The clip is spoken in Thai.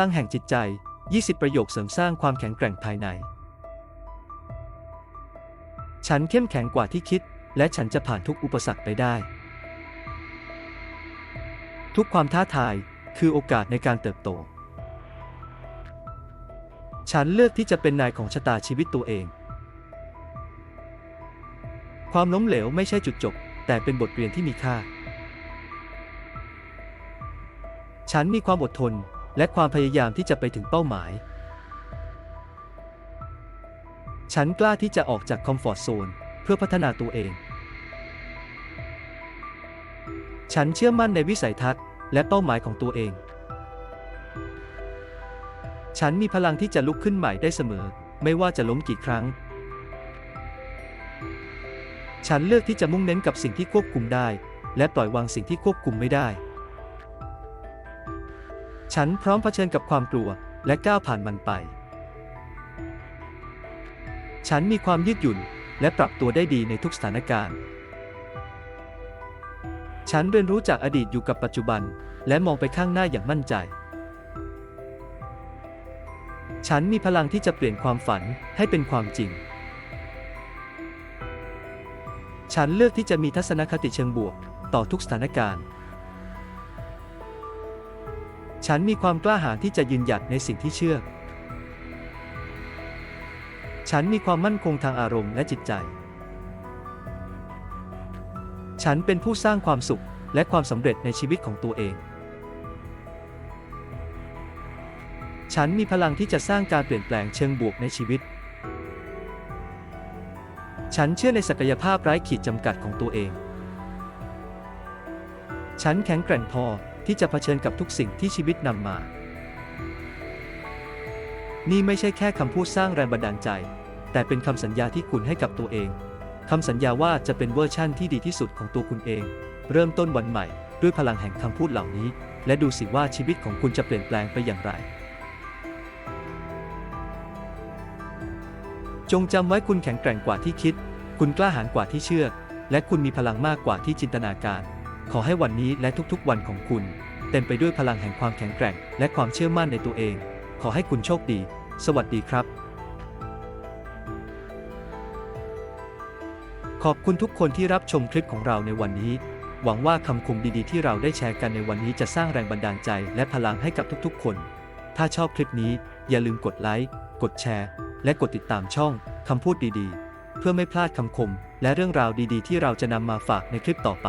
ลังแห่งจิตใจ 20 ประโยคเสริมสร้างความแข็งแกร่งภายใน ฉันเข้มแข็งกว่าที่คิด และฉันจะผ่านทุกอุปสรรคไปได้ ทุกความท้าทายคือโอกาสในการเติบโต ฉันเลือกที่จะเป็นนายของชะตาชีวิตตัวเอง ความล้มเหลวไม่ใช่จุดจบ แต่เป็นบทเรียนที่มีค่า ฉันมีความอดทน และความพยายามที่จะไปถึงเป้าหมาย ฉันกล้าที่จะออกจากคอมฟอร์ทโซนเพื่อพัฒนาตัวเอง ฉันเชื่อมั่นในวิสัยทัศน์และเป้าหมายของตัวเอง ฉันมีพลังที่จะลุกขึ้นใหม่ได้เสมอ ไม่ว่าจะล้มกี่ครั้ง ฉันเลือกที่จะมุ่งเน้นกับสิ่งที่ควบคุมได้ และปล่อยวางสิ่งที่ควบคุมไม่ได้ ฉันพร้อมเผชิญกับความกลัวและก้าวผ่านมันไป ฉันมีความยืดหยุ่นและปรับตัวได้ดีในทุกสถานการณ์ ฉันเรียนรู้จากอดีตอยู่กับปัจจุบัน และมองไปข้างหน้าอย่างมั่นใจ ฉันมีพลังที่จะเปลี่ยนความฝันให้เป็นความจริง ฉันเลือกที่จะมีทัศนคติเชิงบวก ต่อทุกสถานการณ์ ฉันมีความกล้าหาญที่จะยืนหยัดในสิ่งที่เชื่อ ฉันมีความมั่นคงทางอารมณ์และจิตใจ ฉันเป็นผู้สร้างความสุขและความสำเร็จในชีวิตของตัวเอง ฉันมีพลังที่จะสร้างการเปลี่ยนแปลงเชิงบวกในชีวิต ฉันเชื่อในศักยภาพไร้ขีดจำกัดของตัวเอง ฉันแข็งแกร่งพอ ที่จะเผชิญกับทุกสิ่งที่ชีวิตนำมา นี่ไม่ใช่แค่คำพูดสร้างแรงบันดาลใจ แต่เป็นคำสัญญาที่คุณให้กับตัวเอง คำสัญญาว่าจะเป็นเวอร์ชั่นที่ดีที่สุดของตัวคุณเอง เริ่มต้นวันใหม่ ด้วยพลังแห่งคำพูดเหล่านี้ และดูสิว่าชีวิตของคุณจะเปลี่ยนแปลงไปอย่างไร จงจำไว้คุณแข็งแกร่งกว่าที่คิด คุณกล้าหาญกว่าที่เชื่อ และคุณมีพลังมากกว่าที่จินตนาการ ขอให้วันนี้และทุกๆวันของคุณ เต็มไปด้วยพลังแห่งความแข็งแกร่ง และความเชื่อมั่นในตัวเอง ขอให้คุณโชคดี สวัสดีครับ ขอบคุณทุกคนที่รับชมคลิปของเราในวันนี้ หวังว่าคำคมดีๆ ที่เราได้แชร์กันในวันนี้จะสร้างแรงบันดาลใจและพลังให้กับทุกๆ คน ถ้าชอบคลิปนี้อย่าลืมกดไลค์ กดแชร์ และกดติดตามช่องคำพูดดีๆ เพื่อไม่พลาดคำคม และเรื่องราวดีๆ ที่เราจะนำมาฝากในคลิปต่อไป